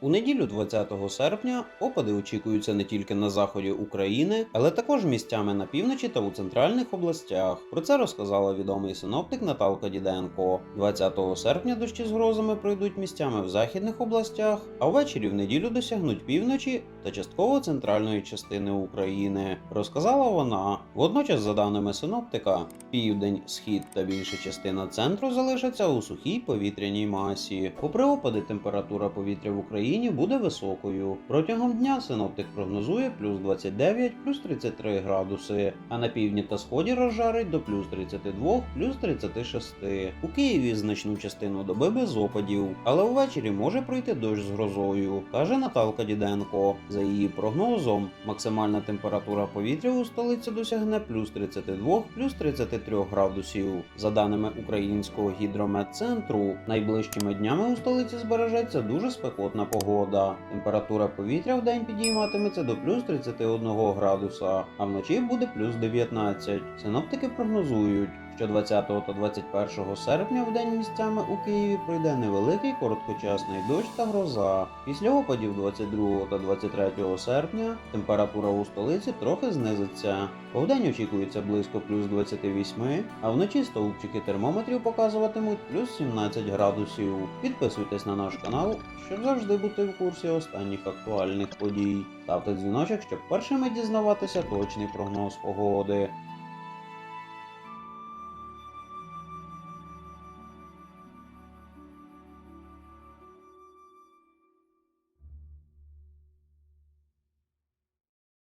У неділю 20 серпня опади очікуються не тільки на заході України, але також місцями на півночі та у центральних областях. Про це розказала відомий синоптик Наталка Діденко. 20 серпня дощі з грозами пройдуть місцями в західних областях, а ввечері в неділю досягнуть півночі та частково центральної частини України. Розказала вона. Водночас, за даними синоптика, південь, схід та більша частина центру залишаться у сухій повітряній масі. Попри опади, температура повітря в Україні буде високою. Протягом дня синоптик прогнозує плюс 29, плюс 33 градуси, а на півдні та сході розжарить до плюс 32, плюс 36. У Києві значну частину доби без опадів, але ввечері може пройти дощ з грозою, каже Наталка Діденко. За її прогнозом, максимальна температура повітря у столиці досягне плюс 32, плюс 33 градусів. За даними українського гідрометцентру, найближчими днями у столиці збережеться дуже спекотна погода. Температура повітря в день підійматиметься до плюс 31 градуса, а вночі буде плюс 19. Синоптики прогнозують, що 20 та 21 серпня в день місцями у Києві пройде невеликий короткочасний дощ та гроза. Після опадів 22 та 23 серпня температура у столиці трохи знизиться. Вдень очікується близько плюс 28, а вночі стовпчики термометрів показуватимуть плюс 17 градусів. Підписуйтесь на наш канал, щоб завжди бути в курсі останніх актуальних подій. Ставте дзвіночок, щоб першими дізнаватися точний прогноз погоди.